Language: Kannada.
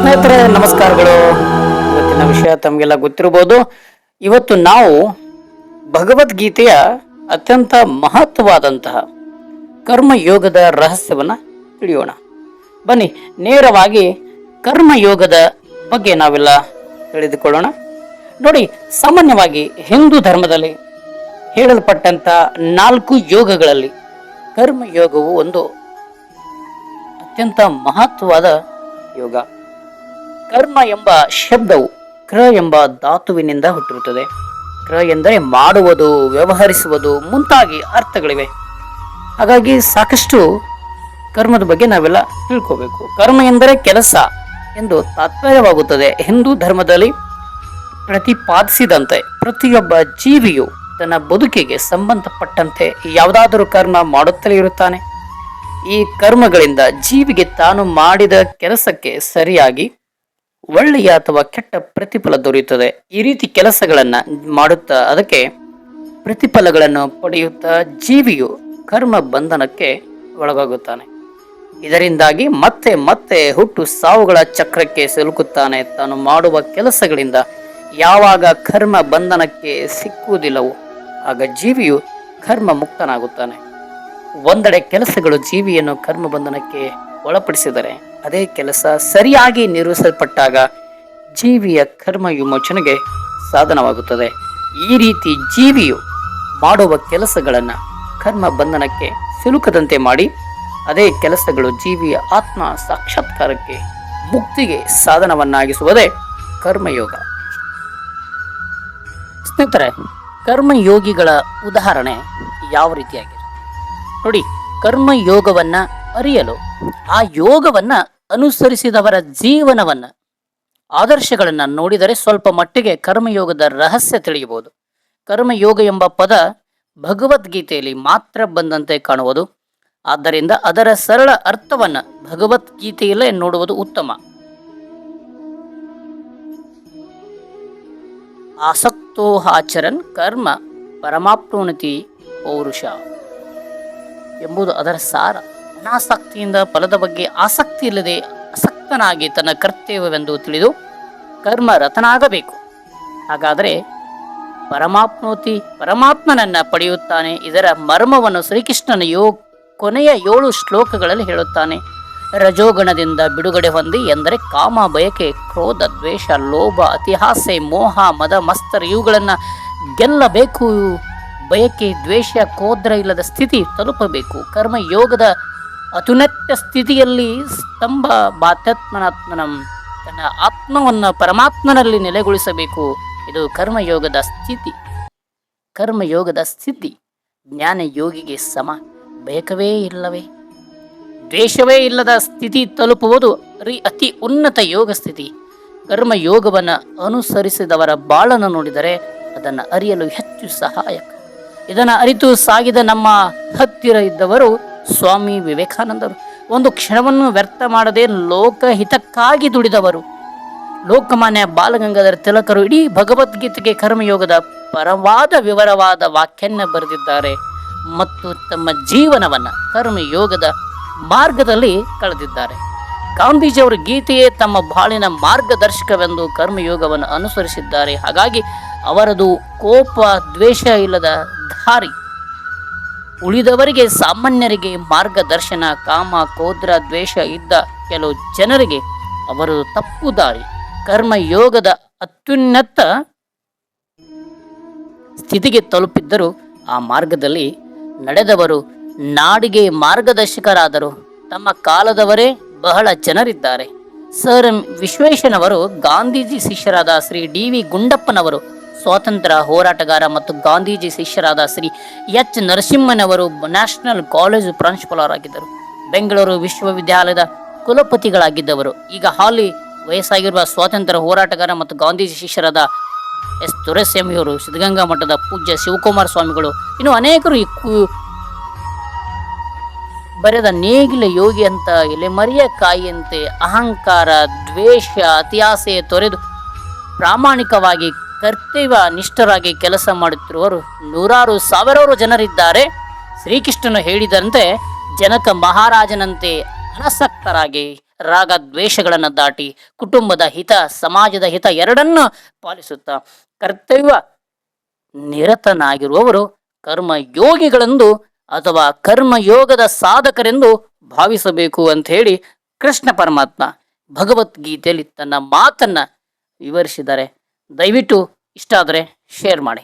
ಸ್ನೇಹಿತರೆ, ನಮಸ್ಕಾರಗಳು. ಇವತ್ತಿನ ವಿಷಯ ತಮಗೆಲ್ಲ ಗೊತ್ತಿರಬಹುದು. ಇವತ್ತು ನಾವು ಭಗವದ್ಗೀತೆಯ ಅತ್ಯಂತ ಮಹತ್ವವಾದಂತಹ ಕರ್ಮಯೋಗದ ರಹಸ್ಯವನ್ನ ತಿಳಿಯೋಣ. ಬನ್ನಿ, ನೇರವಾಗಿ ಕರ್ಮಯೋಗದ ಬಗ್ಗೆ ನಾವೆಲ್ಲ ತಿಳಿದುಕೊಳ್ಳೋಣ. ನೋಡಿ, ಸಾಮಾನ್ಯವಾಗಿ ಹಿಂದೂ ಧರ್ಮದಲ್ಲಿ ಹೇಳಲ್ಪಟ್ಟಂಥ ನಾಲ್ಕು ಯೋಗಗಳಲ್ಲಿ ಕರ್ಮಯೋಗವು ಒಂದು. ಅತ್ಯಂತ ಮಹತ್ವವಾದ ಯೋಗ. ಕರ್ಮ ಎಂಬ ಶಬ್ದವು ಕ್ರ ಎಂಬ ಧಾತುವಿನಿಂದ ಹುಟ್ಟಿರುತ್ತದೆ. ಕ್ರ ಎಂದರೆ ಮಾಡುವುದು, ವ್ಯವಹರಿಸುವುದು ಮುಂತಾಗಿ ಅರ್ಥಗಳಿವೆ. ಹಾಗಾಗಿ ಸಾಕಷ್ಟು ಕರ್ಮದ ಬಗ್ಗೆ ನಾವೆಲ್ಲ ತಿಳ್ಕೋಬೇಕು. ಕರ್ಮ ಎಂದರೆ ಕೆಲಸ ಎಂದು ತಾತ್ಪರ್ಯವಾಗುತ್ತದೆ ಹಿಂದೂ ಧರ್ಮದಲ್ಲಿ ಪ್ರತಿಪಾದಿಸಿದಂತೆ ಪ್ರತಿಯೊಬ್ಬ ಜೀವಿಯು ತನ್ನ ಬದುಕಿಗೆ ಸಂಬಂಧಪಟ್ಟಂತೆ ಯಾವುದಾದರೂ ಕರ್ಮ ಮಾಡುತ್ತಲೇ ಇರುತ್ತಾನೆ. ಈ ಕರ್ಮಗಳಿಂದ ಜೀವಿಗೆ ತಾನು ಮಾಡಿದ ಕೆಲಸಕ್ಕೆ ಸರಿಯಾಗಿ, ಒಳ್ಳೆಯ ಅಥವಾ ಕೆಟ್ಟ ಪ್ರತಿಫಲ ದೊರೆಯುತ್ತದೆ. ಈ ರೀತಿ ಕೆಲಸಗಳನ್ನು ಮಾಡುತ್ತಾ, ಅದಕ್ಕೆ ಪ್ರತಿಫಲಗಳನ್ನು ಪಡೆಯುತ್ತಾ ಜೀವಿಯು ಕರ್ಮ ಬಂಧನಕ್ಕೆ ಒಳಗಾಗುತ್ತಾನೆ. ಇದರಿಂದಾಗಿ ಮತ್ತೆ ಮತ್ತೆ ಹುಟ್ಟು ಸಾವುಗಳ ಚಕ್ರಕ್ಕೆ ಸಿಲುಕುತ್ತಾನೆ. ತಾನು ಮಾಡುವ ಕೆಲಸಗಳಿಂದ ಯಾವಾಗ ಕರ್ಮ ಬಂಧನಕ್ಕೆ ಸಿಕ್ಕುವುದಿಲ್ಲವೋ, ಆಗ ಜೀವಿಯು ಕರ್ಮ ಮುಕ್ತನಾಗುತ್ತಾನೆ. ಒಂದೆಡೆ ಕೆಲಸಗಳು ಜೀವಿಯನ್ನು ಕರ್ಮ ಬಂಧನಕ್ಕೆ ಒಳಪಡಿಸಿದರೆ ಅದೇ ಕೆಲಸ ಸರಿಯಾಗಿ ನಿರ್ವಹಿಸಲ್ಪಟ್ಟಾಗ ಜೀವಿಯ ಕರ್ಮ ವಿಮೋಚನೆಗೆ ಸಾಧನವಾಗುತ್ತದೆ. ಈ ರೀತಿ ಜೀವಿಯು ಮಾಡುವ ಕೆಲಸಗಳನ್ನು ಕರ್ಮ ಬಂಧನಕ್ಕೆ ಸಿಲುಕದಂತೆ ಮಾಡಿ, ಅದೇ ಕೆಲಸಗಳು ಜೀವಿಯ ಆತ್ಮ ಸಾಕ್ಷಾತ್ಕಾರಕ್ಕೆ ಮುಕ್ತಿಗೆ ಸಾಧನವನ್ನಾಗಿಸುವುದೇ ಕರ್ಮಯೋಗ. ಸ್ನೇಹಿತರೆ, ಕರ್ಮಯೋಗಿಗಳ ಉದಾಹರಣೆ ಯಾವ ರೀತಿಯಾಗಿದೆ? ನೋಡಿ, ಕರ್ಮಯೋಗವನ್ನ ಅರಿಯಲು, ಆ ಯೋಗವನ್ನ ಅನುಸರಿಸಿದವರ ಜೀವನವನ್ನ, ಆದರ್ಶಗಳನ್ನು ನೋಡಿದರೆ ಸ್ವಲ್ಪ ಮಟ್ಟಿಗೆ ಕರ್ಮಯೋಗದ ರಹಸ್ಯ ತಿಳಿಯಬಹುದು. ಕರ್ಮಯೋಗ ಎಂಬ ಪದ ಭಗವದ್ಗೀತೆಯಲ್ಲಿ ಮಾತ್ರ ಬಂದಂತೆ ಕಾಣುವುದು. ಆದ್ದರಿಂದ ಅದರ ಸರಳ ಅರ್ಥವನ್ನ ಭಗವದ್ಗೀತೆಯಲ್ಲೇ ನೋಡುವುದು ಉತ್ತಮ. ಆಸಕ್ತೋ ಆಚರನ್ ಕರ್ಮ ಪರಮಾಪ್ನೋನತಿ ಪೌರುಷ. ಎಂಬುದು ಅದರ ಸಾರ. ಅನಾಸಕ್ತಿಯಿಂದ ಫಲದ ಬಗ್ಗೆ ಆಸಕ್ತಿ ಇಲ್ಲದೆ ಅಸಕ್ತನಾಗಿ ತನ್ನ ಕರ್ತವ್ಯವೆಂದು ತಿಳಿದು ಕರ್ಮ ರತನಾಗಬೇಕು ಹಾಗಾದರೆ ಪರಮಾಪ್ನೋತಿ ಪರಮಾತ್ಮನನ್ನ ಪಡೆಯುತ್ತಾನೆ. ಇದರ ಮರ್ಮವನ್ನು ಶ್ರೀಕೃಷ್ಣನ ಯೋ ಕೊನೆಯ ಏಳು ಶ್ಲೋಕಗಳಲ್ಲಿ ಹೇಳುತ್ತಾನೆ. ರಜೋಗಣದಿಂದ ಬಿಡುಗಡೆ ಹೊಂದಿ ಎಂದರೆ ಕಾಮ, ಬಯಕೆ, ಕ್ರೋಧ, ದ್ವೇಷ, ಲೋಭ ಅತಿಹಾಸೆ ಮೋಹ, ಮದ, ಮಸ್ತರ್ ಇವುಗಳನ್ನು ಗೆಲ್ಲಬೇಕು. ಬಯಕೆ, ದ್ವೇಷ ಕೋದ್ರ ಇಲ್ಲದ ಸ್ಥಿತಿ ತಲುಪಬೇಕು. ಕರ್ಮ ಯೋಗದ ಅತ್ಯುನ್ನತ ಸ್ಥಿತಿಯಲ್ಲಿ ಸ್ತಂಭ ಬಾತ್ಯಾತ್ಮನಾತ್ಮನಂ ತನ್ನ ಆತ್ಮವನ್ನು ಪರಮಾತ್ಮನಲ್ಲಿ ನೆಲೆಗೊಳಿಸಬೇಕು. ಇದು ಕರ್ಮಯೋಗದ ಸ್ಥಿತಿ. ಕರ್ಮಯೋಗದ ಸ್ಥಿತಿ. ಜ್ಞಾನ ಯೋಗಿಗೆ ಸಮ. ಬಯಕವೇ ಇಲ್ಲವೇ? ದ್ವೇಷವೇ ಇಲ್ಲದ ಸ್ಥಿತಿ ತಲುಪುವುದು ರೀ ಅತಿ ಉನ್ನತ ಯೋಗ ಸ್ಥಿತಿ. ಕರ್ಮಯೋಗವನ್ನು ಅನುಸರಿಸಿದವರ ಬಾಳನ್ನು ನೋಡಿದರೆ ಅದನ್ನು ಅರಿಯಲು ಹೆಚ್ಚು ಸಹಾಯಕ. ಇದನ್ನು ಅರಿತು ಸಾಗಿದ ನಮ್ಮ ಹತ್ತಿರ ಇದ್ದವರು ಸ್ವಾಮಿ ವಿವೇಕಾನಂದರು. ಒಂದು ಕ್ಷಣವನ್ನು ವ್ಯರ್ಥ ಮಾಡದೆ ಲೋಕಹಿತಕ್ಕಾಗಿ ದುಡಿದವರು. ಲೋಕಮಾನ್ಯ ಬಾಲಗಂಗಾಧರ ತಿಲಕರು ಇಡೀ ಭಗವದ್ಗೀತೆಗೆ ಕರ್ಮಯೋಗದ ಪರವಾದ ವಿವರವಾದ ವಾಕ್ಯನ್ನ ಬರೆದಿದ್ದಾರೆ. ಮತ್ತು ತಮ್ಮ ಜೀವನವನ್ನು ಕರ್ಮಯೋಗದ ಮಾರ್ಗದಲ್ಲಿ ಕಳೆದಿದ್ದಾರೆ. ಗಾಂಧೀಜಿಯವರು ಗೀತೆಯೇ ತಮ್ಮ ಬಾಳಿನ ಮಾರ್ಗದರ್ಶಕವೆಂದು ಕರ್ಮಯೋಗವನ್ನು ಅನುಸರಿಸಿದ್ದಾರೆ. ಹಾಗಾಗಿ ಅವರದು ಕೋಪ ದ್ವೇಷ ಇಲ್ಲದ ದಾರಿ ಉಳಿದವರಿಗೆ ಸಾಮಾನ್ಯರಿಗೆ ಮಾರ್ಗದರ್ಶನ, ಕಾಮ ಕೋದ್ರ ದ್ವೇಷ ಇದ್ದ ಕೆಲವು ಜನರಿಗೆ ಅವರು ತಪ್ಪು ದಾರಿ. ಕರ್ಮಯೋಗದ ಅತ್ಯುನ್ನತ ಸ್ಥಿತಿಗೆ ತಲುಪಿದ್ದರು ಆ ಮಾರ್ಗದಲ್ಲಿ ನಡೆದವರು ನಾಡಿಗೆ ಮಾರ್ಗದರ್ಶಕರಾದರು. ತಮ್ಮ ಕಾಲದವರೇ ಬಹಳ ಜನರಿದ್ದಾರೆ. ಸರ್ ಎಂ ವಿಶ್ವೇಶ್ವರನವರು ಗಾಂಧೀಜಿ ಶಿಷ್ಯರಾದ ಶ್ರೀ ಡಿ ವಿ ಗುಂಡಪ್ಪನವರು ಸ್ವಾತಂತ್ರ್ಯ ಹೋರಾಟಗಾರ ಮತ್ತು ಗಾಂಧೀಜಿ ಶಿಷ್ಯರಾದ ಶ್ರೀ ಎಚ್. ನರಸಿಂಹನವರು ನ್ಯಾಷನಲ್ ಕಾಲೇಜು ಪ್ರಾಂಶುಪಾಲರಾಗಿದ್ದರು ಬೆಂಗಳೂರು ವಿಶ್ವವಿದ್ಯಾಲಯದ ಕುಲಪತಿಗಳಾಗಿದ್ದವರು. ಈಗ ಹಾಲಿ ವಯಸ್ಸಾಗಿರುವ ಸ್ವಾತಂತ್ರ್ಯ ಹೋರಾಟಗಾರ ಮತ್ತು ಗಾಂಧೀಜಿ ಶಿಷ್ಯರಾದ ಎಸ್. ದೊರೆಸ್ವಾಮಿಯವರು ಸಿದ್ಧಗಂಗಾ ಮಠದ ಪೂಜ್ಯ ಶಿವಕುಮಾರ ಸ್ವಾಮಿಗಳು. ಇನ್ನು ಅನೇಕರು ಈ ಕು- ಬರೆದ ನೇಗಿಲ ಯೋಗಿ ಅಂತ ಎಲೆಮರಿಯ ಕಾಯಿಯಂತೆ ಅಹಂಕಾರ, ದ್ವೇಷ, ಅತಿಯಾಸೆ ತೊರೆದು ಪ್ರಾಮಾಣಿಕವಾಗಿ ಕರ್ತವ್ಯ ನಿಷ್ಠರಾಗಿ ಕೆಲಸ ಮಾಡುತ್ತಿರುವರು ನೂರಾರು ಸಾವಿರಾರು ಜನರಿದ್ದಾರೆ. ಶ್ರೀಕೃಷ್ಣನು ಹೇಳಿದಂತೆ ಜನಕ ಮಹಾರಾಜನಂತೆ ಅನಸಕ್ತರಾಗಿ ರಾಗ ದ್ವೇಷಗಳನ್ನು ದಾಟಿ ಕುಟುಂಬದ ಹಿತ, ಸಮಾಜದ ಹಿತ ಎರಡನ್ನು ಪಾಲಿಸುತ್ತಾ ಕರ್ತವ್ಯ ನಿರತನಾಗಿರುವವರು ಕರ್ಮಯೋಗಿಗಳೆಂದು ಅಥವಾ ಕರ್ಮಯೋಗದ ಸಾಧಕರೆಂದು ಭಾವಿಸಬೇಕು ಅಂತ ಹೇಳಿ ಕೃಷ್ಣ ಪರಮಾತ್ಮ ಭಗವದ್ಗೀತೆಯಲ್ಲಿ ತನ್ನ ಮಾತನ್ನ ವಿವರಿಸಿದ್ದಾರೆ. ದಯವಿಟ್ಟು ಇಷ್ಟ ಆದರೆ ಶೇರ್ ಮಾಡಿ.